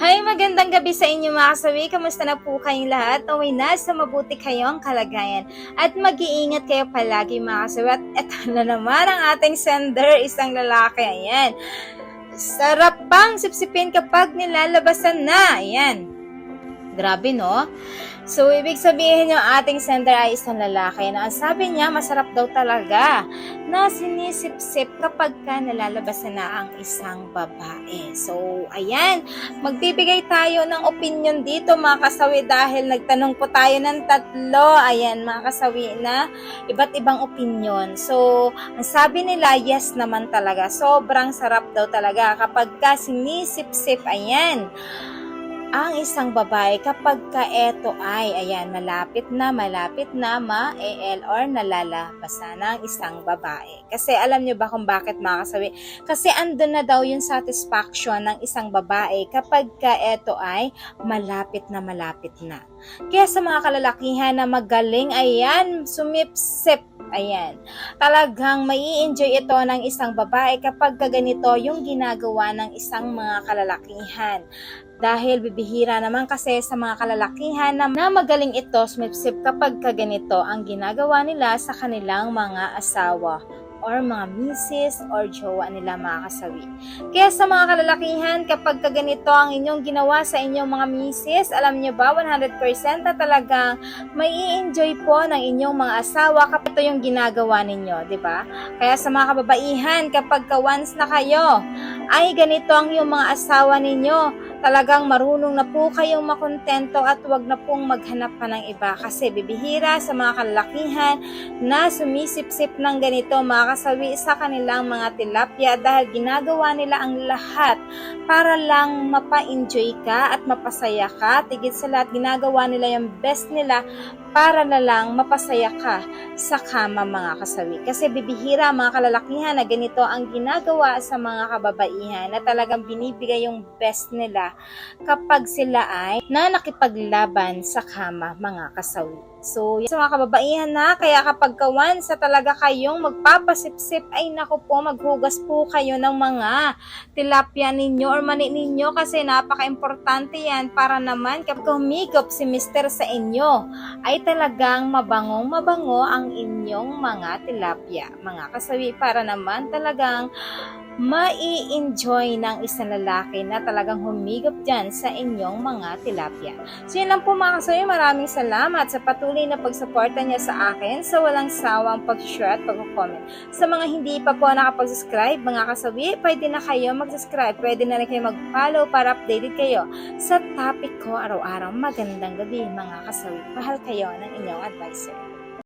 Hi, magandang gabi sa inyo mga kasawi. Kamusta na po kayong lahat? Naway nasa mabuti kayong kalagayan. At mag-iingat kayo palagi mga kasawi. At eto na naman ang ating sender, isang lalaki. Ayan. Sarap pang sipsipin kapag nilalabasan na. Ayan. Grabe, no? So, ibig sabihin yung ating sender ay isang lalaki na ang sabi niya, masarap daw talaga na sinisip-sip kapag ka nalalabasan na ang isang babae. So, ayan, magbibigay tayo ng opinion dito mga kasawi dahil nagtanong po tayo ng tatlo. Ayan, mga kasawi na iba't ibang opinion. So, ang sabi nila, yes naman talaga. Sobrang sarap daw talaga kapag ka sinisip-sip. Ayan ang isang babae kapag ka eto ay, ayan, malapit na, malapit na ma-EL or nalalabasan ng isang babae. Kasi alam nyo ba kung bakit makasawi? Kasi andun na daw yung satisfaction ng isang babae kapag ka eto ay malapit na malapit na. Kaya sa mga kalalakihan na magaling, ayan, sumipsip Ayan. Talagang mai enjoy ito ng isang babae kapag ganito yung ginagawa ng isang mga kalalakihan. Dahil bibihira naman kasi sa mga kalalakihan na, na magaling ito sumipsip kapag kaganito ang ginagawa nila sa kanilang mga asawa or mga misis or jowa nila mga kasawi. Kaya sa mga kalalakihan, kapag kaganito ang inyong ginawa sa inyong mga misis, alam niyo ba 100% na talagang may enjoy po ng inyong mga asawa kapag ito yung ginagawa ninyo, di ba? Kaya sa mga kababaihan, kapag ka once na kayo, ay ganito ang yung mga asawa ninyo, talagang marunong na po kayong makontento at wag na pong maghanap pa ng iba kasi bibihira sa mga kalalakihan na sumisip-sip ng ganito mga kasawi sa kanilang mga tilapia dahil ginagawa nila ang lahat para lang mapa-enjoy ka at mapasaya ka. Tigit sa lahat, ginagawa nila yung best nila para na lang mapasaya ka sa kama mga kasawi. Kasi bibihira mga kalalakihan na ganito ang ginagawa sa mga kababaihan na talagang binibigay yung best nila kapag sila ay na nakipaglaban sa kama mga kasawi. So, sa mga kababaihan na, kaya kapag kawan sa talaga kayong magpapasipsip, ay naku po, maghugas po kayo ng mga tilapia ninyo or mani ninyo kasi napaka-importante yan para naman kapag humigop si mister sa inyo, ay talagang mabangong mabango ang inyong mga tilapia. Mga kasawi, para naman talagang mai-enjoy ng isang lalaki na talagang humigop dyan sa inyong mga tilapia. So yun lang po mga kasawi, maraming salamat sa patuloy na pagsuporta niya sa akin sa walang sawang pag-share at pag-comment. Sa mga hindi pa po nakapag-subscribe, mga kasawi, pwede na kayo mag-subscribe, pwede na rin kayo mag-follow para updated kayo sa topic ko araw-araw. Magandang gabi mga kasawi. Mahal kayo ng inyong advisor.